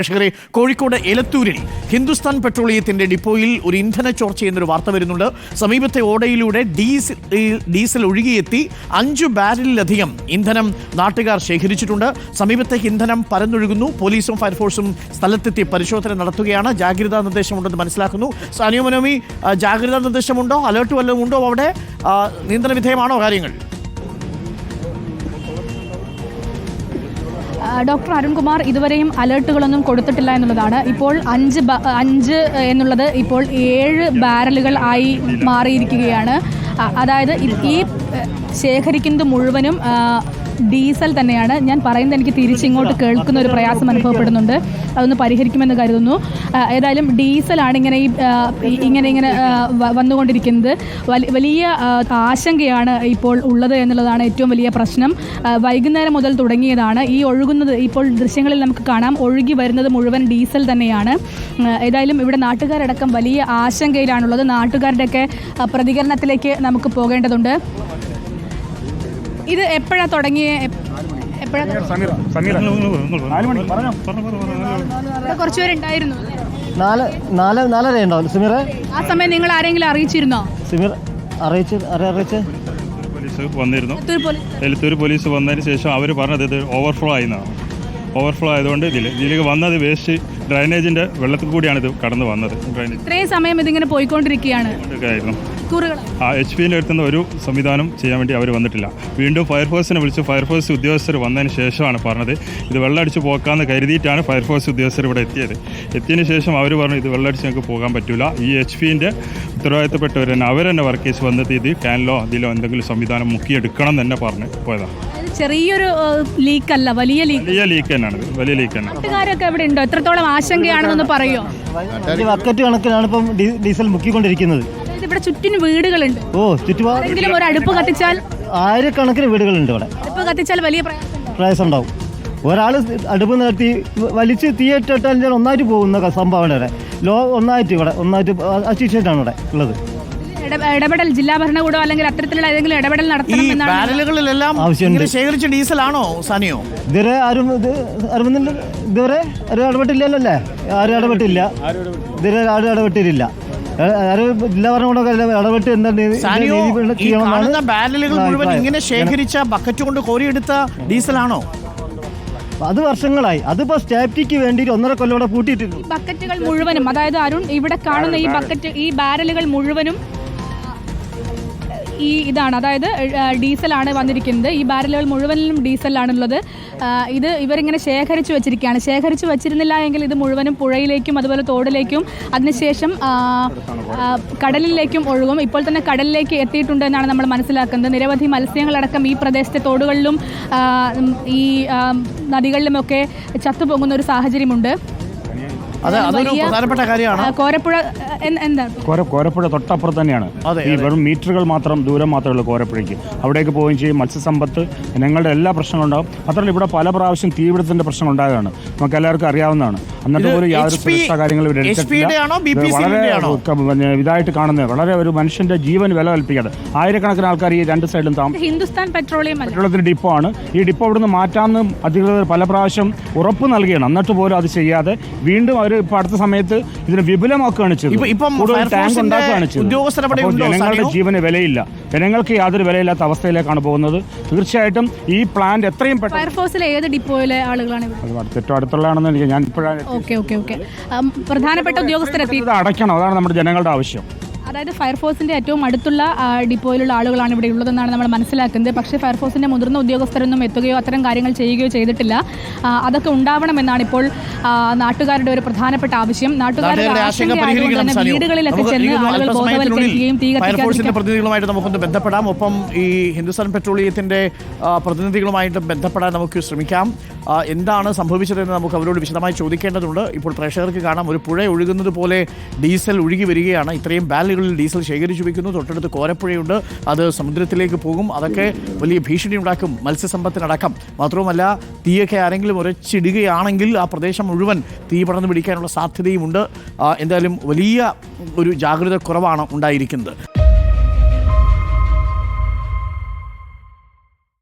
പ്രേക്ഷകരെ കോഴിക്കോട് എലത്തൂരിൽ ഹിന്ദുസ്ഥാൻ പെട്രോളിയത്തിന്റെ ഡിപ്പോയിൽ ഒരു ഇന്ധന ചോർച്ച എന്നൊരു വാർത്ത വരുന്നുണ്ട്. സമീപത്തെ ഓടയിലൂടെ ഡീസൽ ഡീസൽ ഒഴുകിയെത്തി അഞ്ചു ബാരലിലധികം ഇന്ധനം നാട്ടുകാർ ശേഖരിച്ചിട്ടുണ്ട്. സമീപത്തെ ഇന്ധനം പരന്നൊഴുകുന്നു. പോലീസും ഫയർഫോഴ്സും സ്ഥലത്തെത്തി പരിശോധന നടത്തുകയാണ്. ജാഗ്രതാ നിർദ്ദേശമുണ്ടെന്ന് മനസ്സിലാക്കുന്നു. സാനിയോ മനോമി ജാഗ്രതാ നിർദ്ദേശമുണ്ടോ? അലേർട്ട് വല്ലതും ഉണ്ടോ അവിടെ? നിയന്ത്രണ വിധേയമാണോ കാര്യങ്ങൾ? ഡോക്ടർ അരുൺകുമാർ ഇതുവരെയും അലേർട്ടുകളൊന്നും കൊടുത്തിട്ടില്ല എന്നുള്ളതാണ്. ഇപ്പോൾ അഞ്ച് അഞ്ച് എന്നുള്ളത് ഇപ്പോൾ ഏഴ് ബാരലുകൾ ആയി മാറിയിരിക്കുകയാണ്. അതായത് ഈ ശേഖരിക്കുന്നത് മുഴുവനും ഡീസൽ തന്നെയാണ്. ഞാൻ പറയുന്നത് എനിക്ക് തിരിച്ചിങ്ങോട്ട് കേൾക്കുന്ന ഒരു പ്രയാസം അനുഭവപ്പെടുന്നുണ്ട്. അതൊന്ന് പരിഹരിക്കുമെന്ന് കരുതുന്നു. ഏതായാലും ഡീസലാണ് ഇങ്ങനെ ഈ ഇങ്ങനെ ഇങ്ങനെ വന്നുകൊണ്ടിരിക്കുന്നത്. വലിയ ആശങ്കയാണ് ഇപ്പോൾ ഉള്ളത് എന്നുള്ളതാണ് ഏറ്റവും വലിയ പ്രശ്നം. വൈകുന്നേരം മുതൽ തുടങ്ങിയതാണ്. ഈ ഒഴുകുന്നത് ഇപ്പോൾ ദൃശ്യങ്ങളിൽ നമുക്ക് കാണാം. ഒഴുകി വരുന്നത് മുഴുവൻ ഡീസൽ തന്നെയാണ്. ഏതായാലും ഇവിടെ നാട്ടുകാരടക്കം വലിയ ആശങ്കയിലാണുള്ളത്. നാട്ടുകാരുടെയൊക്കെ പ്രതികരണത്തിലേക്ക് നമുക്ക് പോകേണ്ടതുണ്ട്. ഇത് എപ്പോഴാണ് തുടങ്ങിയ? നാല് കുറച്ചുപേരുണ്ടായിരുന്നു നാല് നാല് നാലര ഉണ്ടാവും. സിമിറെ? ആ സമയം നിങ്ങൾ ആരെങ്കിലും അറിയിച്ചിരുന്നോ? സിമിർ അറിയിച്ച് അറി അറിയിച്ച്. പോലീസ് വന്നിരുന്നു. പോലീസ്. എലത്തൂർ പോലീസ് വന്നതിന് ശേഷം അവർ പറഞ്ഞത് ഇത് ഓവർഫ്ലോ ആയിന്നാണ് ഓവർഫ്ലോ ആയതുകൊണ്ട് ഇതിൽ ഇതിലേക്ക് വന്നത് വേസ്റ്റ് ഡ്രൈനേജിന്റെ വെള്ളത്തിൽ കൂടിയാണ് ഇത് കടന്നു വന്നത്. ഡ്രൈനേജ് ഇത്രയും സമയം ഇതിങ്ങനെ പോയിക്കൊണ്ടിരിക്കുകയാണ്. ആയിരുന്നു ആ എച്ച് പിന്റെ അടുത്തുനിന്ന് ഒരു സംവിധാനം ചെയ്യാൻ വേണ്ടി അവർ വന്നിട്ടില്ല. വീണ്ടും ഫയർഫോഴ്സിനെ വിളിച്ച് ഫയർഫോഴ്സ് ഉദ്യോഗസ്ഥർ വന്നതിന് ശേഷമാണ് പറഞ്ഞത്. ഇത് വെള്ളമടിച്ച് പോക്കാമെന്ന് കരുതിയിട്ടാണ് ഫയർഫോഴ്സ് ഉദ്യോഗസ്ഥർ ഇവിടെ എത്തിയത്. എത്തിയതിന് ശേഷം അവർ പറഞ്ഞു ഇത് വെള്ളമടിച്ച് ഞങ്ങൾക്ക് പോകാൻ പറ്റില്ല ഈ എച്ച് പിന്റെ ഉത്തരവാദിത്തപ്പെട്ടവർ തന്നെ അവർ തന്നെ വർക്കേഴ്സ് വന്നിട്ട് ഇത് ക്യാനിലോ അതിലോ എന്തെങ്കിലും സംവിധാനം മുക്കിയെടുക്കണം എന്ന് തന്നെ പറഞ്ഞ് പോയതാണ് ചെറിയൊരു ലീക്ക് അല്ല വലിയ ലീക്ക് വലിയ ലീക്ക് തന്നെയാണ്. ഇത് വലിയ ലീക്ക് തന്നെ നാട്ടുകാരൊക്കെ ഇവിടെ ഉണ്ടോ? എത്രത്തോളം ആശങ്കയാണെന്നൊന്ന് പറയോ? വക്കറ്റ് ബക്കറ്റ് കണക്കിനാണ് ഇപ്പം ഡീ- ഡീസൽ മുക്കിക്കൊണ്ടിരിക്കുന്നത്. അതായത് ഇവിടെ ചുറ്റിന് വീടുകളുണ്ട്. ഓ ചുറ്റുപാട് എങ്കിലും ഒരു അടുപ്പ് കത്തിച്ചാൽ ആയിരക്കണക്കിന് വീടുകളുണ്ട് ഇവിടെ. അടുപ്പ് കത്തിച്ചാൽ വലിയ പ്രയാസമുണ്ടോ പ്രയാസം ഉണ്ടാവും. ഒരാൾ അടുപ്പ് നിർത്തി വലിച്ച് തീയേറ്റർ ഞാൻ ഒന്നായിട്ട് പോകുന്ന സംഭവം സംഭവമാണ് ഇവിടെ. ലോ ഒന്നായിട്ട് ഇവിടെ. ഒന്നായിട്ട് അസിസ്റ്റന്റാണ് ഇവിടെ ഉള്ളത്. ഇടപെടൽ ജില്ലാ ഭരണകൂടം അല്ലെങ്കിൽ അത്തരത്തിലുള്ള ഏതെങ്കിലും ഇടപെടൽ ഈ നടത്തണം എന്നാണ് ബാരലുകളിലെല്ലാം ആവശ്യമുണ്ട്. ഇങ്ങനെ ശേഖരിച്ച ഡീസലാണോ സാനിയോ? ഇതുവരെ ആരും ഇത് അറിവുന്നില്ല ഇതുവരെ ആരും ഇടപെട്ടില്ലല്ലോ അല്ലേ? ആരും ഇടപെട്ടില്ല. ഇതുവരെ ആരും ഇടപെട്ടിട്ടില്ല. ആ- ആരും ജില്ലാ ഭരണകൂടമൊക്കെ ഇടപെട്ട് എന്താണ് നീതി- സാനിയോ നീതി ഈ ചെയ്യണമെന്നാണ് കാണുന്ന ബാരലുകൾ മുഴുവൻ അഭിപ്രായം. ഇങ്ങനെ ശേഖരിച്ച ബക്കറ്റ് കൊണ്ട് കോരിയെടുത്ത ഡീസലാണോ? അത് വർഷങ്ങളായി. അതിപ്പോ സ്റ്റാറ്റിക്ക് വേണ്ടി ഒന്നര കൊല്ലം ഇവിടെ പൂട്ടിയിട്ടുണ്ട് ബക്കറ്റുകൾ മുഴുവനും അതായത് അരുൺ ഇവിടെ കാണുന്ന ഈ ബക്കറ്റ് ഈ ബാരലുകൾ മുഴുവനും ഈ ഇതാണ്. അതായത് ഡീസലാണ് വന്നിരിക്കുന്നത്. ഈ ബാരലുകൾ മുഴുവനും ഡീസലാണുള്ളത് ഇത് ഇവരിങ്ങനെ ശേഖരിച്ചു വെച്ചിരിക്കുകയാണ്. ശേഖരിച്ചു വെച്ചിരുന്നില്ല എങ്കിൽ ഇത് മുഴുവനും പുഴയിലേക്കും അതുപോലെ തോടിലേക്കും അതിനുശേഷം കടലിലേക്കും ഒഴുകും. ഇപ്പോൾ തന്നെ കടലിലേക്ക് എത്തിയിട്ടുണ്ട് എന്നാണ് നമ്മൾ മനസ്സിലാക്കുന്നത്. നിരവധി മത്സ്യങ്ങളടക്കം ഈ പ്രദേശത്തെ തോടുകളിലും ഈ നദികളിലുമൊക്കെ ചത്തുപൊങ്ങുന്ന ഒരു സാഹചര്യമുണ്ട്. അത് അതൊരു വലിയ, പ്രധാനപ്പെട്ട കാര്യമാണ്. കോരപ്പുഴ എന്താ? കോരപ്പുഴ തൊട്ടപ്പുറത്ത് തന്നെയാണ്. അതെ, ഈ വെറും മീറ്ററുകൾ മാത്രം ദൂരം മാത്രമേ ഉള്ളൂ കോരപ്പുഴയ്ക്ക്. അവിടേക്ക് പോവുകയും ചെയ്യും മത്സ്യസമ്പത്ത് ഞങ്ങളുടെ എല്ലാ പ്രശ്നങ്ങളും ഉണ്ടാവും. മാത്രമല്ല ഇവിടെ പല പ്രാവശ്യം തീപിടുത്തത്തിന്റെ പ്രശ്നം ഉണ്ടായതാണ്. നമുക്ക് എല്ലാവർക്കും അറിയാവുന്നതാണ്. എന്നിട്ട് പോലും യാതൊരു സുരക്ഷാ കാര്യങ്ങളും ഇവിടെ വളരെ ഇതായിട്ട് കാണുന്നത്. വളരെ ഒരു മനുഷ്യന്റെ ജീവൻ വില കൽപ്പിക്കാതെ. ആയിരക്കണക്കിന് ആൾക്കാർ ഈ രണ്ട് സൈഡിലും താമസം ഹിന്ദുസ്ഥാൻ പെട്രോളിയം അല്ല? പെട്രോളത്തിന്റെ ഡിപ്പോ ആണ്. ഈ ഡിപ്പോ ഇവിടുന്ന് മാറ്റാമെന്ന് അധികൃതർ പല പ്രാവശ്യം ഉറപ്പ് നൽകിയാണ്. എന്നിട്ട് പോലും അത് ചെയ്യാതെ വീണ്ടും അവർ ഇപ്പൊ അടുത്ത സമയത്ത് ഇതിനെ വിപുലമാക്കുകയാണ് ചെയ്തത്. ഉണ്ടോ, ജനങ്ങളുടെ? ജീവന് വിലയില്ല. ജനങ്ങൾക്ക് യാതൊരു വിലയില്ലാത്ത അവസ്ഥയിലേക്കാണ് പോകുന്നത്. തീർച്ചയായിട്ടും ഈ പ്ലാന്റ് എത്രയും പെട്ടെന്ന് ഫയർഫോഴ്സിലെ ഏത് ഡിപ്പോയിലെ ആളുകളാണ് ഏറ്റവും അടുത്തുള്ളതാണെന്ന് എനിക്ക് ഞാൻ ഇപ്പോഴാണ് ഓക്കെ ഓക്കെ ഓക്കെ. പ്രധാനപ്പെട്ട ഉദ്യോഗസ്ഥരെത്തി. ഇത് അടയ്ക്കണം. അതാണ് നമ്മുടെ ജനങ്ങളുടെ ആവശ്യം. അതായത് ഫയർഫോഴ്സിന്റെ ഏറ്റവും അടുത്തുള്ള ഡിപ്പോയിലുള്ള ആളുകളാണ് ഇവിടെ ഉള്ളതെന്നാണ് നമ്മൾ മനസ്സിലാക്കുന്നത്. പക്ഷേ ഫയർഫോഴ്സിന്റെ മുതിർന്ന ഉദ്യോഗസ്ഥരൊന്നും എത്തുകയോ അത്തരം കാര്യങ്ങൾ ചെയ്യുകയോ ചെയ്തിട്ടില്ല. അതൊക്കെ ഉണ്ടാവണമെന്നാണ് ഇപ്പോൾ നാട്ടുകാരുടെ ഒരു പ്രധാനപ്പെട്ട ആവശ്യം. നാട്ടുകാരുടെ ആശങ്ക തന്നെ. വീടുകളിലൊക്കെ ചെന്ന് ആളുകൾ ബോധവൽക്കരിക്കുകയും തീ പ്രതിനിധികളുമായിട്ട് നമുക്കൊന്ന് ബന്ധപ്പെടാം. ഒപ്പം ഈ ഹിന്ദുസ്ഥാൻ പെട്രോളിയത്തിന്റെ പ്രതിനിധികളുമായിട്ട് ബന്ധപ്പെടാൻ നമുക്ക് ശ്രമിക്കാം. എന്താണ് സംഭവിച്ചതെന്ന് നമുക്ക് അവരോട് വിശദമായി ചോദിക്കേണ്ടതുണ്ട്. ഇപ്പോൾ പ്രേക്ഷകർക്ക് കാണാം. ഒരു പുഴ ഒഴുകുന്നത് പോലെ ഡീസൽ ഒഴുകി വരികയാണ്. ഇത്രയും ബാരലുകളിൽ ഡീസൽ ശേഖരിച്ചു വയ്ക്കുന്നു തൊട്ടടുത്ത് കോരപ്പുഴയുണ്ട്. അത് സമുദ്രത്തിലേക്ക് പോകും. അതൊക്കെ വലിയ ഭീഷണി ഉണ്ടാക്കും. മത്സ്യസമ്പത്തിനടക്കം. മാത്രവുമല്ല തീയൊക്കെ ആരെങ്കിലും ഉരച്ചിടുകയാണെങ്കിൽ ആ പ്രദേശം മുഴുവൻ തീ പടർന്നു പിടിക്കാനുള്ള സാധ്യതയുമുണ്ട്. എന്തായാലും വലിയ ഒരു ജാഗ്രത കുറവാണ് ഉണ്ടായിരിക്കുന്നത്.